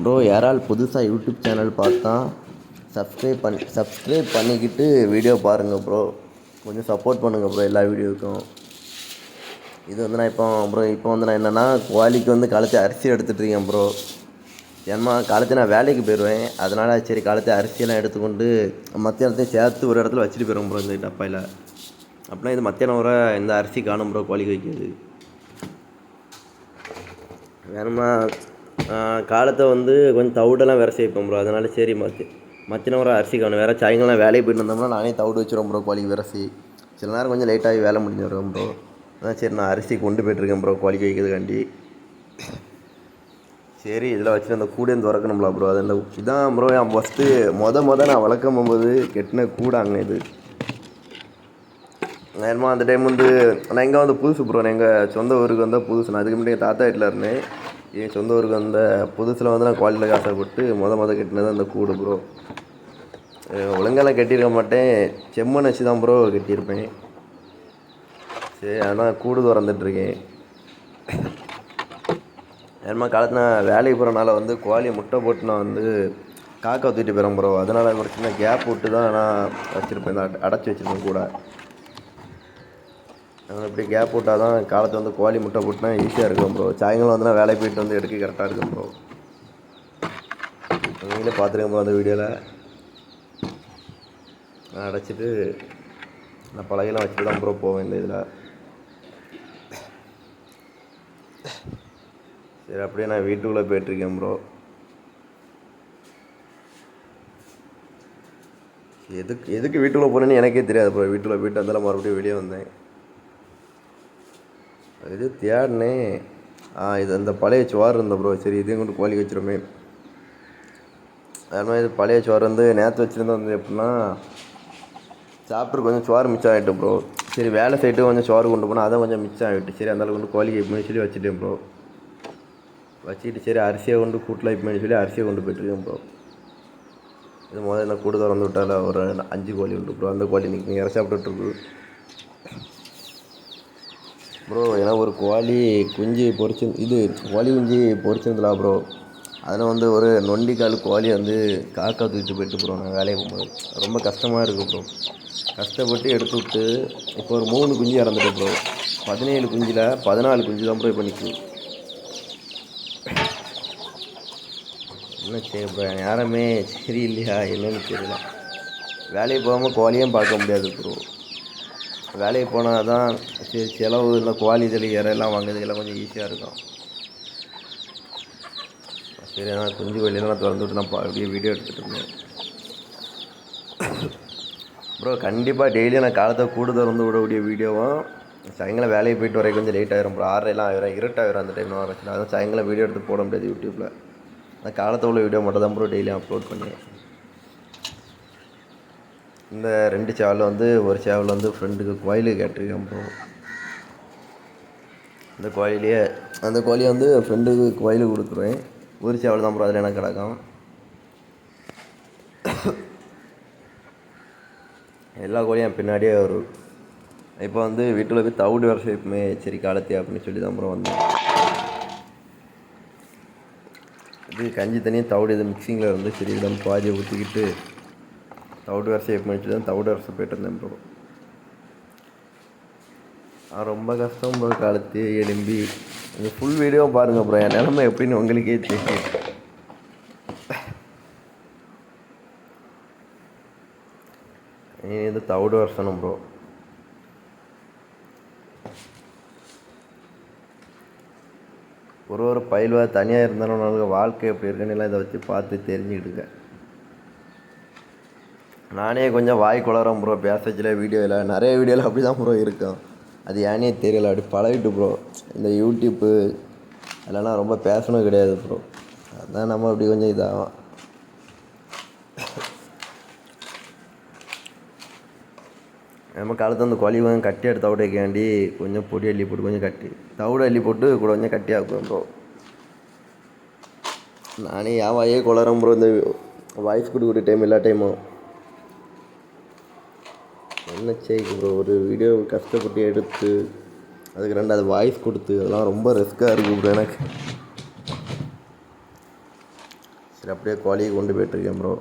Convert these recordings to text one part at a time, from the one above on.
Bro யாரால் புதுசாக YouTube channel பார்த்தா சப்ஸ்கிரைப் பண்ணி சப்ஸ்கிரைப் பண்ணிக்கிட்டு வீடியோ பாருங்கள் ப்ரோ கொஞ்சம் சப்போர்ட் பண்ணுங்கள் ப்ரோ எல்லா வீடியோவுக்கும் இது வந்து நான் இப்போ ப்ரோ இப்போ வந்து நான் என்னென்னா குவாலிக்கு வந்து காலத்து அரிசி எடுத்துகிட்டு இருக்கேன் ப்ரோ ஏன்னா காலத்து நான் வேலைக்கு போயிடுவேன். அதனால் சரி காலத்து அரிசியெல்லாம் எடுத்துக்கொண்டு மத்தியானத்தையும் சேர்த்து ஒரு இடத்துல வச்சுட்டு போயிடுவோம் ப்ரோ இந்த டப்பாயில். அப்படின்னா இது மத்தியானம் வர இந்த அரிசி காணும் ப்ரோ குவாலிக்கு வைக்கிறது. வேணுமா காலத்தை வந்து கொஞ்சம் தவிடெல்லாம் வேறு சேர்ப்போம் ப்ரோ அதனால சரி மத்தி மத்தியானம் ஒரு அரிசி கவனம். வேறு சாயங்காலம் வேலைக்கு போயிட்டு வந்தோம்னா நானே தவிடு வச்சுருவேன் ப்ரோ கோழிக்கு விரசி. சில நேரம் கொஞ்சம் லேட்டாகி வேலை முடிஞ்சு ப்ரோ அதான் சரி நான் அரிசி கொண்டு போயிட்டுருக்கேன் ப்ரோ கோழிக்கு வைக்கிறதுக்காண்டி. சரி இதில் வச்சு அந்த கூடையும் திறக்கணும்ல ப்ரோ அது அந்த இதான் ப்ரோ என் ஃபஸ்ட்டு மொத மொதல் நான் வளர்க்கும் போகும்போது கெட்டின கூடாங்க இது. நேரமா அந்த டைம் வந்து நான் எங்கே வந்து புதுசு ப்ரோ நான் எங்கள் சொந்த ஊருக்கு வந்தால் புதுசு. நான் அதுக்கு முன்னாடி தாத்தா வீட்டில் இருந்தேன். என் சொந்த ஊருக்கு வந்த புதுசில் வந்து நான் குவாலிட்டியில் ஆசைப்பட்டு மொத மொதல் கட்டினது அந்த கூடு ப்ரோ ஒழுங்கெல்லாம் கட்டியிருக்க மாட்டேன். செம்மண் வச்சு தான் ப்ரோ கட்டியிருப்பேன். சரி அதான் கூடு திறந்துட்டுருக்கேன். ஏன்னா காலத்தில் நான் வேலைக்கு போகிறனால வந்து குவாலியை முட்டை போட்டு நான் வந்து காக்கா தூக்கிட்டு போயிடும் ப்ரோ அதனால் ஒரு சின்ன கேப் விட்டு தான் நான் வச்சுருப்பேன். இந்த அடைச்சி வச்சுருப்பேன் கூட. அதனால் இப்படி கேப் விட்டால் தான் காலத்தை வந்து கோழி முட்டை போட்டுனா ஈஸியாக இருக்கும் ப்ரோ சாயங்காலம் வந்துனா வேலைக்கு போயிட்டு வந்து எடுக்க கரெக்டாக இருக்கும் ப்ரோ நீங்களே பார்த்துருங்க ப்ரோ அந்த வீடியோவில் நான் அடைச்சிட்டு நான் பழகையெல்லாம் வச்சுட்டு தான் ப்ரோ போவேன் இந்த இதில். சரி அப்படியே நான் வீட்டுக்குள்ளே போயிட்டுருக்கேன் ப்ரோ எதுக்கு எதுக்கு வீட்டுக்குள்ளே போனேன்னு எனக்கே தெரியாது ப்ரோ வீட்டுக்குள்ளே போயிட்டு வந்தாலும் மறுபடியும் வெளியே வந்தேன். இது தேடினேன் ஆ இது அந்த பழைய சோறு இருந்த ப்ரோ சரி இதையும் கொண்டு கோழி வச்சிருமே. அது மாதிரி இது பழைய சோறு வந்து நேற்று வச்சுருந்தா வந்து எப்படின்னா சாப்பிட்டு கொஞ்சம் சோறு மிச்சம் ஆகிட்டு ப்ரோ சரி வேலை சைட்டு கொஞ்சம் சோறு கொண்டு போனால் அதை கொஞ்சம் மிச்சம் ஆகிட்டு சரி அந்த கொண்டு கோழி எப்படின்னு சொல்லி வச்சுட்டேன் ப்ரோ வச்சுக்கிட்டு சரி அரிசியை கொண்டு கூட்டில் இப்படி சொல்லி அரிசியை கொண்டு போயிட்டுருக்கேன் ப்ரோ இது முதல்ல கூடு திறந்து விட்டால ஒரு அஞ்சு கோழி உண்டு ப்ரோ அந்த கோழி நிற்கும் இற சாப்பிட்டுருக்கு ப்ரோ ஏன்னா ஒரு கோழி குஞ்சு பொறிச்சு இது கோழி குஞ்சு பொரிச்சிருந்தலா ப்ரோ அதில் வந்து ஒரு நொண்டிக்கால் கோழி வந்து காக்கா தூக்கிட்டு போயிட்டு ப்ரோ நான் வேலைக்கு போகும்போது. ரொம்ப கஷ்டமாக இருக்குது ப்ரோ கஷ்டப்பட்டு எடுத்து விட்டு இப்போ ஒரு மூணு குஞ்சு இறந்துட்டு ப்ரோ பதினேழு குஞ்சில் பதினாலு குஞ்சு தான் ப்ரோ இப்போ நிற்குது என்ன சரி ப்ரோ யாருமே சரி இல்லையா என்னன்னு தெரியல. வேலைக்கு போகாமல் கோழியும் பார்க்க முடியாது ப்ரோ வேலைக்கு போனால் தான் சரி செலவு இல்லை குவாலிட்டி தலி இறையெல்லாம் வாங்குறதுக்கெல்லாம் கொஞ்சம் ஈஸியாக இருக்கும். சரி நான் குஞ்சு வெளியெல்லாம் திறந்து விட்டு நான் பா- அப்படியே வீடியோ எடுத்துகிட்டு இருந்தேன். ப்ரோ கண்டிப்பாக டெய்லியும் நான் காலத்தை கூட திறந்து விடக்கூடிய வீடியோவும் சாயங்காலம் வேலைக்கு போயிட்டு வரைக்கும் கொஞ்சம் லேட் ஆகிரும் ப்ரோ ஆறரைலாம் ஆயிரும் இருட்டாயிரும் அந்த டைம் ஆரம்பிச்சு அதான் சாயங்காலம் வீடியோ எடுத்து போட முடியாது யூடியூப்பில் நான் காலத்தை உள்ள வீடியோ மட்டும் தான் ப்ரோ டெய்லியும் அப்லோட் பண்ணுவேன் இந்த ரெண்டு சேவலில் வந்து ஒரு சேவல் வந்து ஃப்ரெண்டுக்கு கோயிலுக்கு கேட்டிருக்கேன் ப்ரோ அந்த கோயிலையே அந்த கோழியை வந்து ஃப்ரெண்டுக்கு கோயிலுக்கு கொடுத்துருவேன் ஒரு சேவல் தான் ப்ரோ அதில் எனக்கு கிடக்கும் எல்லா கோழியும் பின்னாடியே வரும் இப்போ வந்து வீட்டில் போய் தவிடு வர ஷேப்புமே சரி காலத்தி அப்படின்னு சொல்லி தான் ப்ரோ வந்தேன். இது கஞ்சி தண்ணியும் தவிடு இது மிக்சிங்கில் இருந்து சரி இதில் பாதியை ஊற்றிக்கிட்டு தவிடு வரிசை எப்படி தான் தவிடு வரிசை போயிட்டு இருந்தேன் ப்ரோ ரொம்ப கஷ்டம் ப்ரோ காலத்து எலும்பி இந்த ஃபுல் வீடியோ பாருங்கள் ப்ரோ என் நிலமை எப்படின்னு உங்களுக்கே தெரியும். இது தவிடு வருஷனும் ப்ரோ ஒரு ஒரு பயில்வா தனியாக இருந்தாலும் நமக்கு வாழ்க்கை எப்படி இருக்குன்னு எல்லாம் இதை வச்சு பார்த்து தெரிஞ்சுக்கிட்டுங்க நானே கொஞ்சம் வாய் குளறேன் ப்ரோ பேசச்சில் வீடியோவில் நிறைய வீடியோவில் அப்படி தான் ப்ரோ இருக்கும் அது ஏனே தெரியல. அப்படி பழகிட்டு ப்ரோ இந்த யூடியூப்பு அதெல்லாம் ரொம்ப பேசணும் கிடையாது ப்ரோ அதான் நம்ம அப்படி கொஞ்சம் இதாகும். நம்ம அடுத்து அந்த கோழி கொஞ்சம் கட்டி எடுத்து தவிட கொஞ்சம் பொடி அள்ளி போட்டு கொஞ்சம் கட்டி தவிடு அள்ளி போட்டு கூட கொஞ்சம் கட்டி ஆக்குவேன் ப்ரோ நானே என் வாயே குளரம் ப்ரோ இந்த வாய்ஸ் கொடுக்குற டைம் எல்லா டைமும் என்ன செய்ய ப்ரோ ஒரு வீடியோ கஷ்டப்பட்டு எடுத்து அதுக்கு ரெண்டாவது வாய்ஸ் கொடுத்து அதெல்லாம் ரொம்ப ரிஸ்க்காக இருக்குது ப்ரோ எனக்கு. சரி அப்படியே கோழியை கொண்டு போயிட்டுருக்கேன் ப்ரோ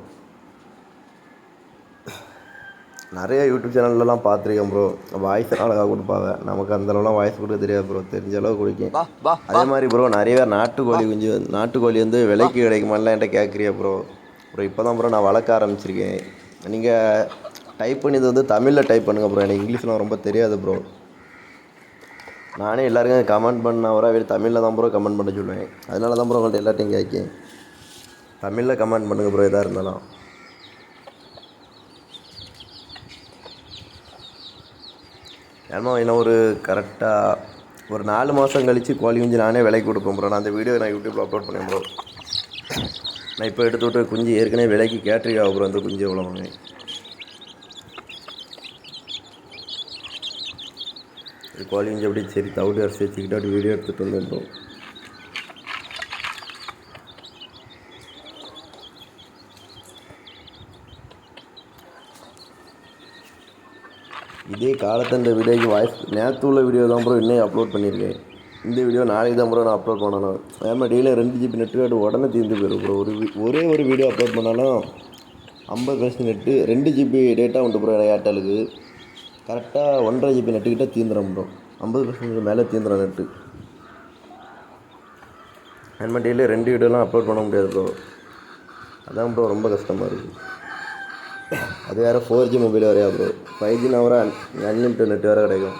நிறைய யூடியூப் சேனல்லலாம் பார்த்துருக்கேன் ப்ரோ வாய்ஸ் அழகாக கொடுப்பாங்க. நமக்கு அந்த அளவுலாம் வாய்ஸ் கொடுக்க தெரியாது ப்ரோ தெரிஞ்ச அளவு குடிக்கும் அதே மாதிரி ப்ரோ நிறைய பேர் நாட்டுக்கோழி குஞ்சு நாட்டுக்கோழி வந்து விலைக்கு கிடைக்குமாலாம் என்கிட்ட கேட்குறியா ப்ரோ ப்ரோ இப்போ தான் ப்ரோ நான் வளர்க்க ஆரம்பிச்சிருக்கேன். நீங்கள் டைப் பண்ணியது வந்து தமிழில் டைப் பண்ணுங்கள் ப்ரோ எனக்கு இங்கிலீஷ்லாம் ரொம்ப தெரியாது ப்ரோ நானே எல்லாருக்கும் கமெண்ட் பண்ண வர வெறும் தமிழில் தான் ப்ரோ கமெண்ட் பண்ண சொல்லுவேன். அதனால தான் ப்ரோ உங்கள்கிட்ட எல்லாத்தையும் கேட்கேன் தமிழில் கமெண்ட் பண்ணுங்கள் ப்ரோ எதாக இருந்தாலும். ஏன்னா என்ன ஒரு கரெக்டாக ஒரு நாலு மாதம் கழித்து கோழி குஞ்சு நானே விலைக்கு கொடுப்பேன் ப்ரோ நான் அந்த வீடியோ நான் யூடியூப்பில் அப்லோட் பண்ணேன் ப்ரோ நான் இப்போ எடுத்து விட்டு குஞ்சு ஏற்கனவே விலைக்கு கேட்டிருக்கா ப்ரோ அந்த குஞ்சு எவ்வளோ வாங்க கோழி குஞ்சு அப்படி சரி தவிடு அரிசி வச்சுக்கிட்டு அப்படி வீடியோ எடுத்துகிட்டு வந்துட்டோம் இதே காலத்து இந்த வீடியோக்கு வாய்ஸ் நேற்று உள்ள வீடியோ தான் ப்ரோ இன்னும் அப்லோட் பண்ணியிருக்கேன். இந்த வீடியோ நாளைக்கு தான் ப்ரோ நான் அப்லோட் பண்ணணும். அதே டெய்லியும் ரெண்டு ஜிபி நெட் கார்டு உடனே தீர்ந்து போயிடும் ப்ரோ ஒரு ஒரே ஒரு வீடியோ அப்லோட் பண்ணாலும் ஐம்பது பர்சன்ட் நெட்டு ரெண்டு ஜிபி டேட்டா உண்டு ப்ரோ ஏர்டெலுக்கு கரெக்டாக ஒன்றரை ஜிபி நெட்டுக்கிட்டே தீந்துடும் ப்ரோ ஐம்பது பர்சன்டேஜ் மேலே தீந்துடும் நெட்டு. அது டெய்லி ரெண்டு வீடியோலாம் அப்லோட் பண்ண முடியாது ப்ரோ அதான் ப்ரோ ரொம்ப கஷ்டமாக இருக்குது அது வேறு ஃபோர் ஜி மொபைல் வரையா ப்ரோ ஃபைவ் ஜி வர அன்லிமிட்டட் நெட் வேறு கிடைக்கும்.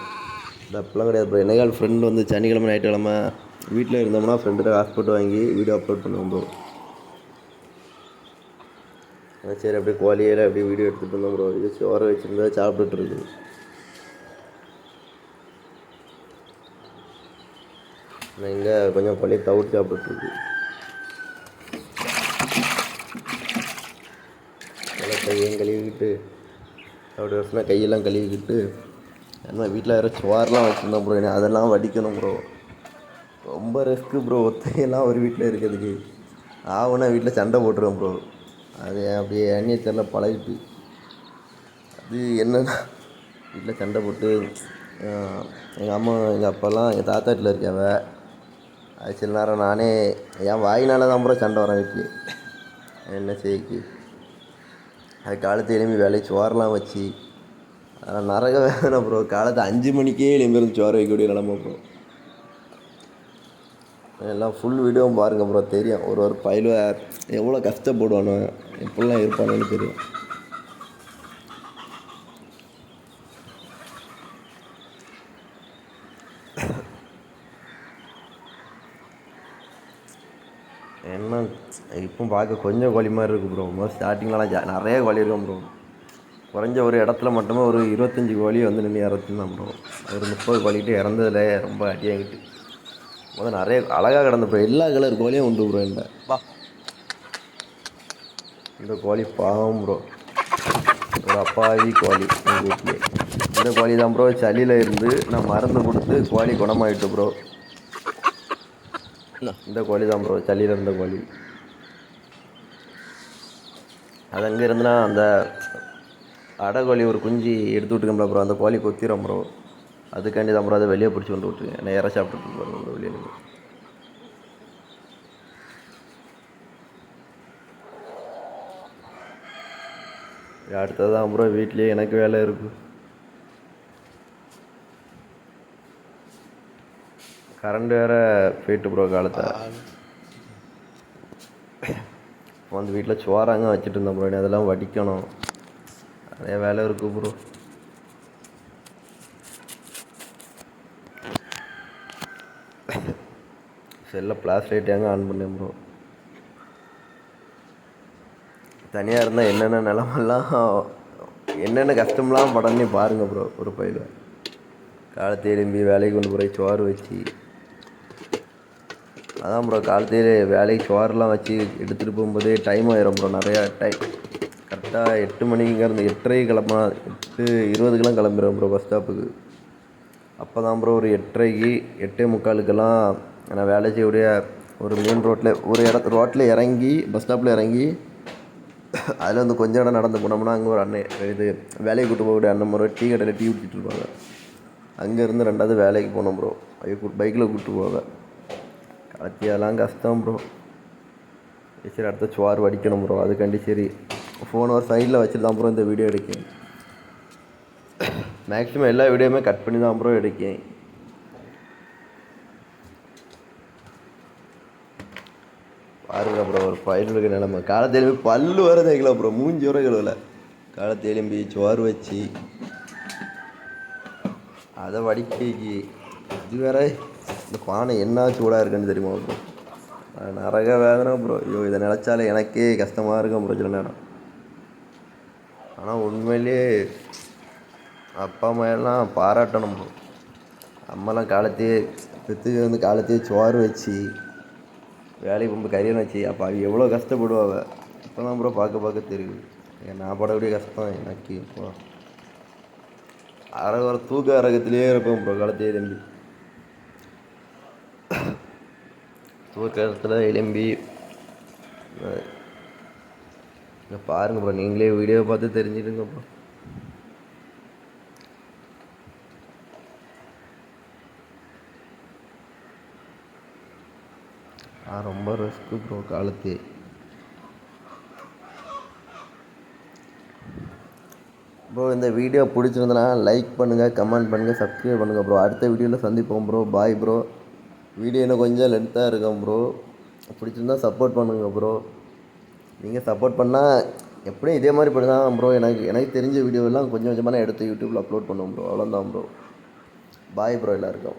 இது அப்படிலாம் கிடையாது ப்ரோ என்னைக்கால் ஃப்ரெண்டு வந்து சனிக்கிழமை ஞாயிற்றுக்கிழமை வீட்டில் இருந்தோம்னா ஃப்ரெண்டுகிட்ட ஹாஸ்பிட்டல் வாங்கி வீடியோ அப்லோட் பண்ணுவோம் ப்ரோ சரி அப்படியே குவாலியில் அப்படியே வீடியோ எடுத்துகிட்டு இருந்தோம் ப்ரோ இது சோறு வச்சுருந்தா சாப்பிட்டுட்டு இருக்குது நான் இங்கே கொஞ்சம் குவாலியை தவிர்த்து சாப்பிட்டுருக்கு நல்லா கையையும் கழுவிக்கிட்டு அப்படி வருஷம் கையெல்லாம் கழுவிக்கிட்டு ஏன்னா வீட்டில் வேறு சோறுலாம் வச்சுருந்தோம் ப்ரோ என்ன அதெல்லாம் வடிக்கணும் ப்ரோ ரொம்ப ரிஸ்க்கு ப்ரோ ஒத்தையெல்லாம் ஒரு வீட்டில் இருக்கிறதுக்கு. ஆவுனா வீட்டில் சண்டை போட்டுருவேன் ப்ரோ அது அப்படியே எண்ணெய் தெரியல பழகிட்டு. அது என்னன்னா வீட்டில் சண்டை போட்டு எங்கள் அம்மா எங்கள் அப்பாலாம் எங்கள் தாத்தா வீட்டில் இருக்காவ. அது சில நேரம் நானே என் வாயினால தான் ப்ரோ சண்டை வரேன் வீட்டில் என்ன செய்யக்கு? அது காலத்து எலும்பி வேலைக்கு சோறுலாம் வச்சு அதெல்லாம் நரக வேதனை ப்ரோ காலத்து அஞ்சு மணிக்கே எலும்பிருந்து சோறு வைக்கக்கூடிய நிலமை ப்ரோ எல்லாம் ஃபுல் வீடியோவும் பாருங்கள் ப்ரோ தெரியும். ஒரு ஒரு பயில எவ்வளோ கஷ்டப்படுவானோ எப்படிலாம் இருப்பானோன்னு தெரியும் என்ன இப்போ பார்க்க கொஞ்சம் கோழி மாதிரி இருக்குது ப்ரோ மோஸ்ட் ஸ்டார்டிங்லலாம் ஜா நிறைய கோழி இருக்கும் ப்ரோ குறைஞ்ச ஒரு இடத்துல மட்டுமே ஒரு இருபத்தஞ்சி கோழி வந்து நின்று இறந்துருந்தான் ப்ரோ ஒரு முப்பது கோழிக்கிட்ட இறந்ததில் ரொம்ப அடியாகிட்டு. முதல் நிறைய அழகாக கிடந்த ப்ரோ எல்லா கலர் கோழியும் உண்டு ப்ரோ இந்த. இந்த கோழி பாவம் ப்ரோ ஒரு அப்பாவி கோழி எங்கள் வீட்டிலே இந்த கோழி தான் ப்ரோ சளியில் இருந்து நான் மருந்து கொடுத்து கோழி குணமாயிட்டு ப்ரோ இந்த கோழி தான் ப்ரோ சளியில் இருந்த கோழி. அது அங்கே இருந்துனா அந்த அடகோழி ஒரு குஞ்சு எடுத்து விட்டுக்கோம்ல ப்ரோ. அந்த கோழி கொத்திரும் ப்ரோ. அதுக்காண்டி தான் ப்ரோ அதை வெளியே பிடிச்சி கொண்டு விட்டுருங்க நான் இறை சாப்பிட்டுட்டு போகிறேன் ப்ரோ வெளியே அடுத்தது தான் ப்ரோ வீட்லேயே எனக்கு வேலை இருக்குது கரண்ட் வேற போயிட்டு ப்ரோ காலத்தை வந்து வீட்டில் சோறாங்க வச்சுட்டு இருந்தோம் ப்ரோ அதெல்லாம் வடிக்கணும். நிறைய வேலை இருக்குது ப்ரோ. செல்ல ஃப்ளாஷ் லைட் ஆன் பண்ணேன் ப்ரோ? தனியாக இருந்தால் என்னென்ன நிலமெல்லாம் என்னென்ன கஷ்டம்லாம் படம்னு பாருங்கள் ப்ரோ ஒரு பயில. காலத்தை எழும்பி வேலைக்கு கொண்டு போய் சோறு வச்சு அதான் ப்ரோ காலத்திலே வேலைக்கு சோறுலாம் வச்சு எடுத்துகிட்டு போகும்போதே டைம் ஆயிரும் ப்ரோ நிறையா டைம் கரெக்டாக எட்டு மணிக்குங்கிறது எட்டரை கிளம்பா எட்டு இருபதுக்கெலாம் கிளம்பிடுவேன் ப்ரோ பஸ் ஸ்டாப்புக்கு அப்போ தான் ப்ரோ ஒரு எட்டரைக்கு எட்டே முக்காலுக்கெல்லாம் நான் வேலை செய்யக்கூடிய ஒரு மெயின் ரோட்டில் ஒரு இடத்து ரோட்டில் இறங்கி பஸ் ஸ்டாப்பில் இறங்கி அதில் வந்து கொஞ்சம் இடம் நடந்து போனோம்னா அங்கே ஒரு அண்ணன் இது வேலைக்கு கூட்டு போகக்கூடிய அண்ணன் முறை டீ கடையில் டீ குடிச்சிட்டு இருப்பாங்க. அங்கேருந்து ரெண்டாவது வேலைக்கு போனோம் ப்ரோ பைக்கில் கூப்பிட்டு போவேன். அதெல்லாம் கஷ்டம் ப்ரோ சரி அடுத்த சுவார் வடிக்கணும் ப்ரோ அதுக்காண்டி சரி ஃபோன் ஒரு சைடில் வச்சுட்டு தான் ப்ரோ இந்த வீடியோ எடுக்கேன் மேக்ஸிமம் எல்லா வீடியோவுமே கட் பண்ணி தான் ப்ரோ எடுக்கேன் பாருங்க ப்ரோ ஒரு ஃபைனலுக்கு நிலமை காலத்து எலும்பி பல்லு வர தேய்க்கல ப்ரோ மூஞ்சி வர கழுவல காலத்து எலும்பி சோறு வச்சு அதை வடிக்கி இது வேற இந்த பானை என்ன சூடாக இருக்குன்னு தெரியுமா ப்ரோ? நரக வேதனை ப்ரோ. ஐயோ இதை நினச்சாலே எனக்கே கஷ்டமாக இருக்கும் ப்ரோ சில நேரம். ஆனால் உண்மையிலேயே அப்பா அம்மா எல்லாம் பாராட்டணும் ப்ரோ. அம்மாலாம் காலத்தையே பெற்றுக்கு வந்து காலத்தையே சோறு வச்சு வேலைக்கு போகும்போது கரியர் வச்சு அப்போ அவள் எவ்வளோ கஷ்டப்படுவாள் இப்போலாம் ப்ரோ பார்க்க பார்க்க தெரியுது. நான் படக்கூடிய கஷ்டம் எனக்கு இப்போ அரை வர தூக்க அரகத்திலே இருப்பேன் ப்ரோ காலத்தையே தம்பி. தூக்கத்தில் எலும்பி இங்கே பாருங்கள் ப்ரோ நீங்களே வீடியோ பார்த்து தெரிஞ்சிடுங்க ப்ரோ ஆ ரொம்ப ரிஸ்க்கு ப்ரோ காலத்தே. ப்ரோ இந்த வீடியோ பிடிச்சிருந்தனா லைக் பண்ணுங்கள் கமெண்ட் பண்ணுங்கள் சப்ஸ்கிரைப் பண்ணுங்கள் ப்ரோ அடுத்த வீடியோவில் சந்திப்போம் ப்ரோ பாய் ப்ரோ வீடியோ இன்னும் கொஞ்சம் லென்த்தாக இருக்கும் ப்ரோ பிடிச்சிருந்தா சப்போர்ட் பண்ணுங்கள் ப்ரோ நீங்கள் சப்போர்ட் பண்ணால் எப்படியும் இதே மாதிரி பண்ணி தான் ப்ரோ எனக்கு எனக்கு தெரிஞ்ச வீடியோவெல்லாம் கொஞ்சம் கொஞ்சமாக நான் எடுத்து யூடியூப்பில் அப்லோட் பண்ணுவோம் ப்ரோ அவ்வளோதான் ப்ரோ பாய் ப்ரோ எல்லாருக்கும்.